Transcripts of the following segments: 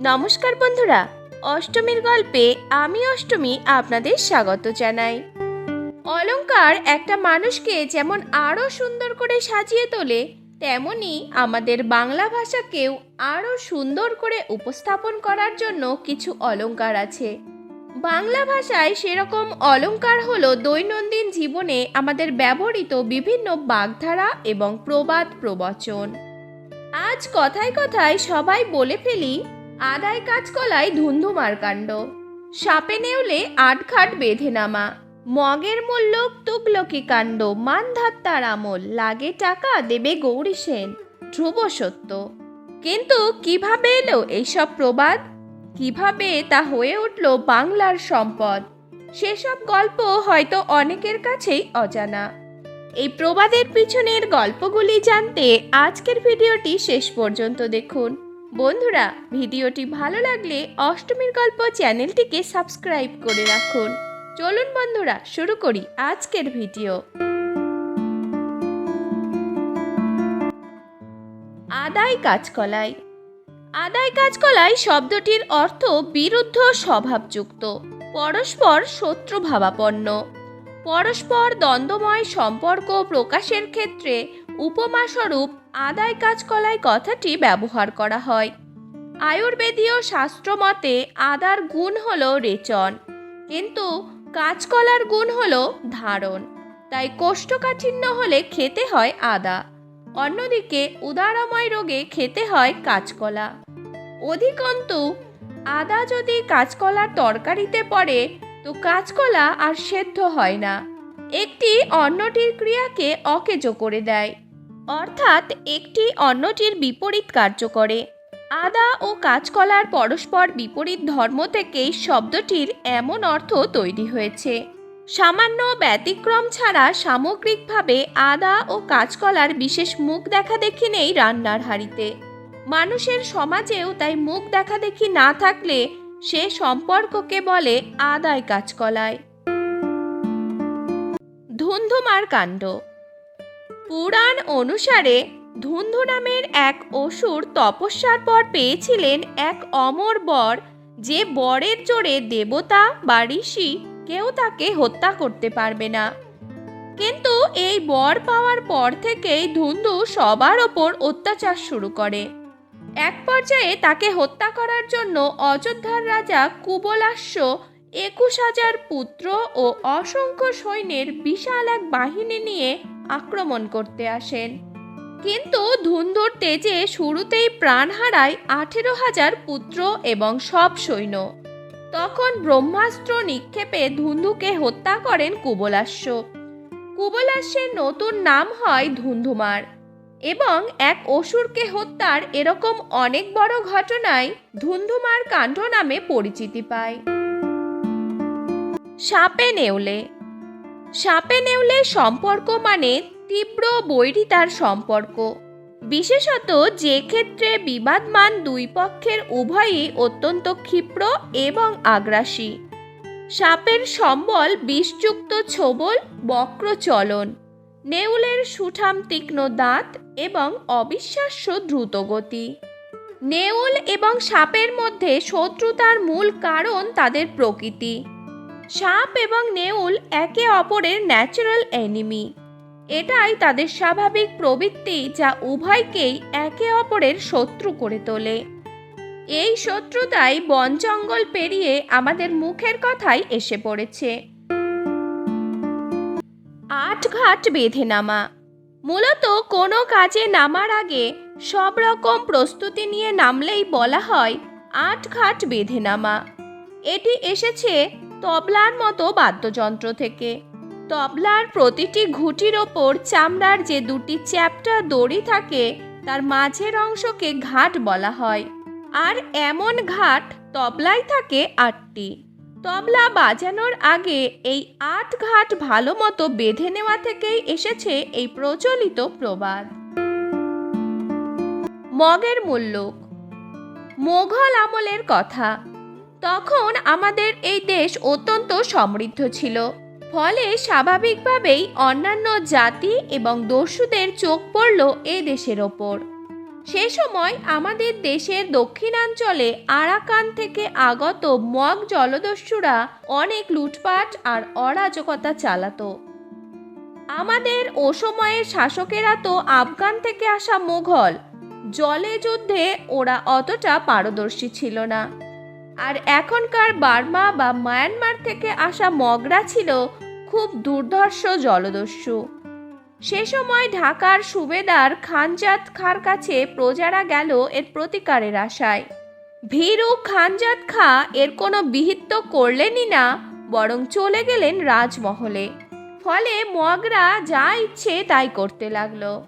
নমস্কার বন্ধুরা, অষ্টমীর গল্পে আমি অষ্টমী আপনাদের স্বাগত জানাই। অলঙ্কার একটা মানুষকে যেমন আরও সুন্দর করে সাজিয়ে তোলে, তেমনি আমাদের বাংলা ভাষাকেও আরও সুন্দর করে উপস্থাপন করার জন্য কিছু অলঙ্কার আছে। বাংলা ভাষায় সেরকম অলঙ্কার হলো দৈনন্দিন জীবনে আমাদের ব্যবহৃত বিভিন্ন বাগধারা এবং প্রবাদ প্রবচন। আজ কথায় কথায় সবাই বলে ফেলি আদায় কাজকলায় ধুন্ধুমার কাণ্ড। সাপে নেউলে আটঘাট বেঁধে নামা। মগের মূল্য তুগলকি কাণ্ড। মান ধাত্তার আমল। লাগে টাকা দেবে গৌরী সেন। ধ্রুব সত্য। কিন্তু কীভাবে এলো এইসব প্রবাদ? কীভাবে তা হয়ে উঠল বাংলার সম্পদ? সেসব গল্প হয়তো অনেকের কাছেই অজানা। এই প্রবাদের পিছনের গল্পগুলি জানতে আজকের ভিডিওটি শেষ পর্যন্ত দেখুন। বন্ধুরা, ভিডিওটি ভালো লাগলে অষ্টমীর গল্প চ্যানেলটিকে সাবস্ক্রাইব করে রাখুন। চলুন বন্ধুরা, শুরু করি আজকের ভিডিও। আদায় কাজকলাই আদায় কাজকলাই শব্দটির অর্থ বিরুদ্ধ স্বভাবযুক্ত, পরস্পর শত্রু ভাবাপন্ন পরস্পর দ্বন্দ্বময় সম্পর্ক প্রকাশের ক্ষেত্রে উপমাস্বরূপ আদায় কাজকলায় কথাটি ব্যবহার করা হয়। আয়ুর্বেদীয় শাস্ত্র মতে, আদার গুণ হল রেচন, কিন্তু কাঁচকলার গুণ হল ধারণ, তাই কোষ্ঠকাঠিন্য হলে খেতে হয় আদা, অন্যদিকে উদারময় রোগে খেতে হয় কাঁচকলা। অধিকন্তু, আদা যদি কাঁচকলার তরকারিতে পড়ে, তো কাঁচকলা আর সেদ্ধ হয় না, একটি অন্যটির ক্রিয়াকে অকেজো করে দেয়। অর্থাৎ একটি অন্যটির বিপরীত কার্য করে। আদা ও কাঁচকলার পরস্পর বিপরীত ধর্ম থেকেই শব্দটির এমন অর্থ তৈরি হয়েছে। সামান্য ব্যতিক্রম ছাড়া সামগ্রিকভাবে আদা ও কাঁচকলার বিশেষ মুখ দেখা দেখি নেই রান্নার হাঁড়িতে। মানুষের সমাজেও তাই মুখ দেখা দেখি না থাকলে সে সম্পর্ককে বলে আদায় কাজকলায় ধুন্ধুমার কাণ্ড। পুরাণ অনুসারে ধুন্ধু নামের এক অসুর তপস্যার পর পেয়েছিলেন এক অমর বর যে বরের জোরে দেবতা বা ঋষি কেউ তাকে হত্যা করতে পারবে না। কিন্তু এই বর পাওয়ার পর থেকেই ধুন্ধু সবার ওপর অত্যাচার শুরু করে। এক পর্যায়ে তাকে হত্যা করার জন্য অযোধ্যার রাজা কুবলাস্য একুশ হাজার পুত্র ও অসংখ্য সৈন্যের বিশাল এক বাহিনী নিয়ে আক্রমণ করতে আসেন। কিন্তু ধুন্ধুর তেজে শুরুতেই প্রাণ হারায় আঠেরো হাজার পুত্র এবং সব সৈন্য। তখন ব্রহ্মাস্ত্র নিক্ষেপে ধুন্ধুকে হত্যা করেন কুবলাস্য। কুবলাস্যের নতুন নাম হয় ধুন্ধুমার এবং এক অসুরকে হত্যার এরকম অনেক বড় ঘটনায় ধুন্ধুমার কাণ্ড নামে পরিচিতি পায়। সাপে নেউলে সাপে নেউলে সম্পর্ক মানে তীব্র বৈরিতার সম্পর্ক। বিশেষত যে ক্ষেত্রে বিবাদমান দুই পক্ষের উভয়ই অত্যন্ত ক্ষিপ্র এবং আগ্রাসী। সাপের সম্বল বিষযুক্ত ছোবল বক্র চলন নেউলের সুঠাম তীক্ষ্ণ দাঁত এবং অবিশ্বাস্য দ্রুতগতি। নেউল এবং সাপের মধ্যে শত্রুতার মূল কারণ তাদের প্রকৃতি। সাপ এবং নেউল একে অপরের ন্যাচারাল এনিমি এটাই তাদের স্বাভাবিক প্রবৃত্তি যা উভয়কেই একে অপরের শত্রু করে তোলে। এই শত্রুতাই বন জঙ্গল পেরিয়ে আমাদের মুখের কথাই এসে পড়েছে। আট ঘাট বেঁধে নামা মূলত কোনো কাজে নামার আগে সব রকম প্রস্তুতি নিয়ে নামলেই বলা হয় আট ঘাট বেঁধে নামা এটি এসেছে তবলার মতো বাদ্যযন্ত্র থেকে। তবলার প্রতিটি ঘুটির ওপর চামড়ার যে দুটি চ্যাপ্টা দড়ি থাকে, তার মাঝের অংশকে ঘাট বলা হয়। আর এমন ঘাট তবলায় থাকে আটটি। তবলা বাজানোর আগে এই আট ঘাট ভালো মতো বেঁধে নেওয়া থেকেই এসেছে এই প্রচলিত প্রবাদ। মগের মুল্লুক মোঘল আমলের কথা। তখন আমাদের এই দেশ অত্যন্ত সমৃদ্ধ ছিল। ফলে স্বাভাবিকভাবেই অন্যান্য জাতি এবং দস্যুদের চোখ পড়ল এ দেশের ওপর। সে সময় আমাদের দেশের দক্ষিণাঞ্চলে আরাকান থেকে আগত মগ জলদস্যুরা অনেক লুটপাট আর অরাজকতা চালাতো। আমাদের ও সময়ের শাসকেরা তো আফগান থেকে আসা মুঘল। জলে যুদ্ধে ওরা অতটা পারদর্শী ছিল না। আর এখনকার বার্মা বা মায়ানমার থেকে আসা মগরা ছিল খুব দুর্ধর্ষ জলদস্যু। সে সময় ঢাকার সুবেদার খানজাত খার কাছে প্রজারা গেল এর প্রতিকারের আশায়। ভীরু খানজাত খা এর কোনো বিহিত করলেনই না, বরং চলে গেলেন রাজমহলে। ফলে মগরা যা ইচ্ছে তাই করতে লাগল।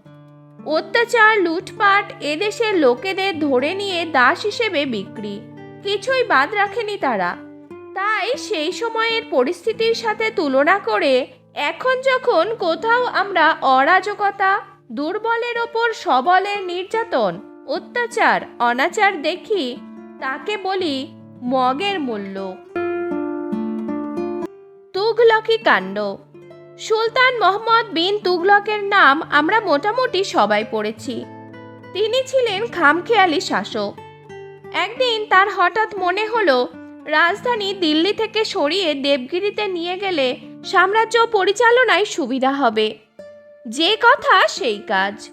অত্যাচার, লুটপাট এদেশের লোকেদের ধরে নিয়ে দাস হিসেবে বিক্রি। কিছুই বাদ রাখেনি তারা। তাই সেই সময়ের পরিস্থিতির সাথে তুলনা করে এখন যখন কোথাও আমরা অরাজকতা, দুর্বলের ওপর সবলের নির্যাতন, অত্যাচার, অনাচার দেখি, তাকে বলি মগের মূল্য। তুঘলকি কাণ্ড। সুলতান মোহাম্মদ বিন তুঘলকের নাম আমরা মোটামুটি সবাই পড়েছি। তিনি ছিলেন খামখেয়ালি শাসক। একদিন তার হঠাৎ মনে হলো, রাজধানী দিল্লি থেকে সরিয়ে দেবগিরিতে নিয়ে গেলে সাম্রাজ্য পরিচালনায় সুবিধা হবে। যে কথা সেই কাজ।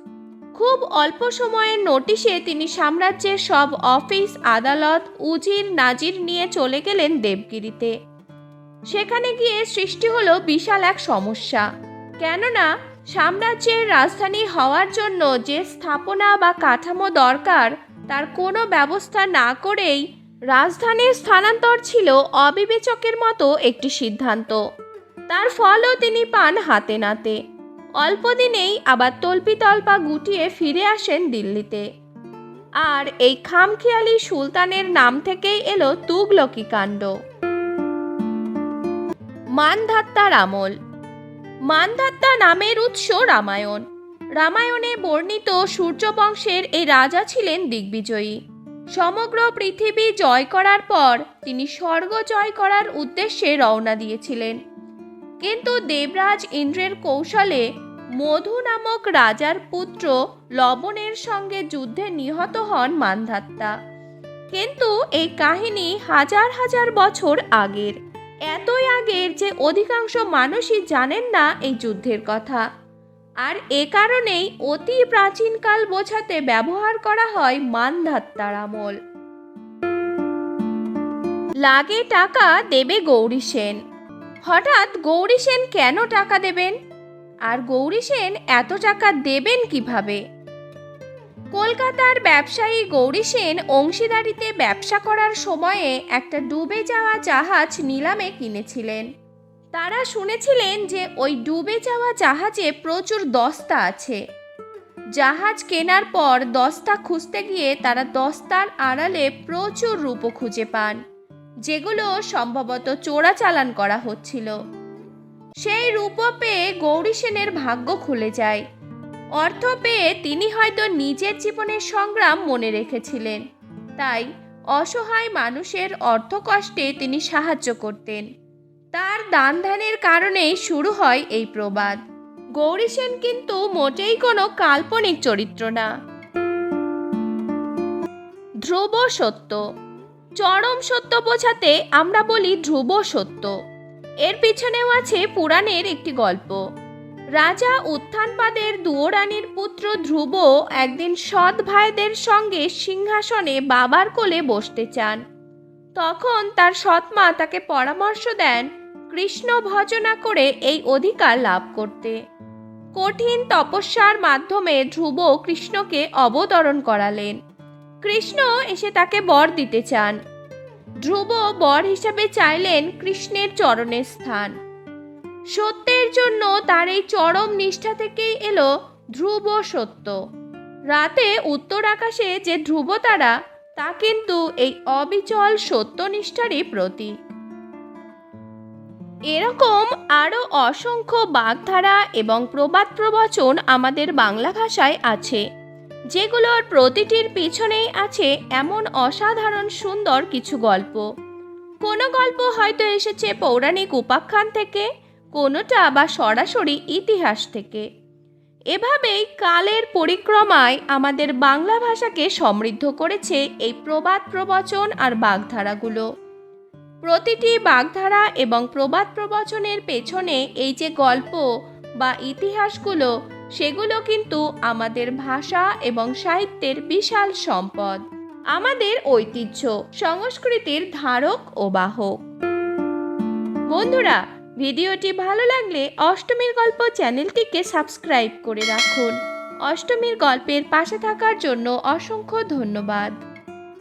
খুব অল্প সময়ের নোটিশে তিনি সাম্রাজ্যের সব অফিস, আদালত, উজির, নাজির নিয়ে চলে গেলেন দেবগিরিতে। সেখানে গিয়ে সৃষ্টি হলো বিশাল এক সমস্যা। কেননা, সাম্রাজ্যের রাজধানী হওয়ার জন্য যে স্থাপনা বা কাঠামো দরকার তার কোনো ব্যবস্থা না করেই রাজধানীর স্থানান্তর ছিল অবিবেচকের মতো একটি সিদ্ধান্ত। তার ফলও তিনি পান হাতে নাতে। অল্প দিনেই আবার তল্পিতল্পা গুটিয়ে ফিরে আসেন দিল্লিতে। আর এই খামখেয়ালি সুলতানের নাম থেকেই এলো তুগলকি কাণ্ড। মানধাত্তার আমল। মানধাত্তা নামের উৎস রামায়ণ। রামায়ণে বর্ণিত সূর্যবংশের এই রাজা ছিলেন দিগ্বিজয়ী। সমগ্র পৃথিবী জয় করার পর তিনি স্বর্গ জয় করার উদ্দেশ্যে রওনা দিয়েছিলেন। কিন্তু দেবরাজ ইন্দ্রের কৌশলে মধু নামক রাজার পুত্র লবণের সঙ্গে যুদ্ধে নিহত হন মানধাত্তা। কিন্তু এই কাহিনী হাজার হাজার বছর আগের। এতই আগের যে অধিকাংশ মানুষই জানেন না এই যুদ্ধের কথা। আর এ কারণেই অতি প্রাচীনকাল বোঝাতে ব্যবহার করা হয় মানধাত্তার আমল। লাগে টাকা দেবে গৌরী সেন। হঠাৎ গৌরী সেন কেন টাকা দেবেন? আর গৌরী সেন এত টাকা দেবেন কীভাবে? কলকাতার ব্যবসায়ী গৌরী সেন অংশীদারিতে ব্যবসা করার সময়ে একটা ডুবে যাওয়া জাহাজ নিলামে কিনেছিলেন। তারা শুনেছিলেন যে ওই ডুবে যাওয়া জাহাজে প্রচুর দস্তা আছে। জাহাজ কেনার পর দস্তা খুঁজতে গিয়ে তারা দস্তার আড়ালে প্রচুর রূপো খুঁজে পান, যেগুলো সম্ভবত চোরাচালান করা হচ্ছিল। সেই রূপ পেয়ে গৌরী সেনের ভাগ্য খুলে যায়। অর্থ পেয়ে তিনি হয়তো নিজের জীবনের সংগ্রাম মনে রেখেছিলেন। তাই অসহায় মানুষের অর্থকষ্টে তিনি সাহায্য করতেন। তার দান ধ্যানের কারণেই শুরু হয় এই প্রবাদ। গৌরী সেন কিন্তু মোটেই কোনো কাল্পনিক চরিত্র না। ধ্রুব সত্য। চরম সত্য বোঝাতে আমরা বলি ধ্রুব সত্য। এর পিছনেও আছে পুরাণের একটি গল্প। রাজা উত্থানপাদের দুয়োরানীর পুত্র ধ্রুব একদিন সৎ ভাইদের সঙ্গে সিংহাসনে বাবার কোলে বসতে চান। তখন তার সৎমা তাকে পরামর্শ দেন কৃষ্ণ ভজনা করে এই অধিকার লাভ করতে। কঠিন তপস্যার মাধ্যমে ধ্রুব কৃষ্ণকে অবতরণ করালেন। কৃষ্ণ এসে তাকে বর দিতে চান। ধ্রুব বর হিসাবে চাইলেন কৃষ্ণের চরণের স্থান। সত্যের জন্য তার এই চরম নিষ্ঠা থেকেই এলো ধ্রুব সত্য। রাতে উত্তর আকাশে যে ধ্রুব তারা, তা কিন্তু এই অবিচল সত্যনিষ্ঠারই প্রতীক। এরকম আরও অসংখ্য বাগধারা এবং প্রবাদ প্রবচন আমাদের বাংলা ভাষায় আছে, যেগুলোর প্রতিটির পিছনেই আছে এমন অসাধারণ সুন্দর কিছু গল্প। কোনো গল্প হয়তো এসেছে পৌরাণিক উপাখ্যান থেকে, কোনোটা বা সরাসরি ইতিহাস থেকে। এভাবেই কালের পরিক্রমায় আমাদের বাংলা ভাষাকে সমৃদ্ধ করেছে এই প্রবাদ প্রবচন আর বাগধারাগুলো। প্রতিটি বাগধারা এবং প্রবাদ প্রবচনের পেছনে এই যে গল্প বা ইতিহাসগুলো, সেগুলো কিন্তু আমাদের ভাষা এবং সাহিত্যের বিশাল সম্পদ। আমাদের ঐতিহ্য, সংস্কৃতির ধারক ও বাহক। বন্ধুরা, ভিডিওটি ভালো লাগলে অষ্টমীর গল্প চ্যানেলটিকে সাবস্ক্রাইব করে রাখুন। অষ্টমীর গল্পের পাশে থাকার জন্য অসংখ্য ধন্যবাদ।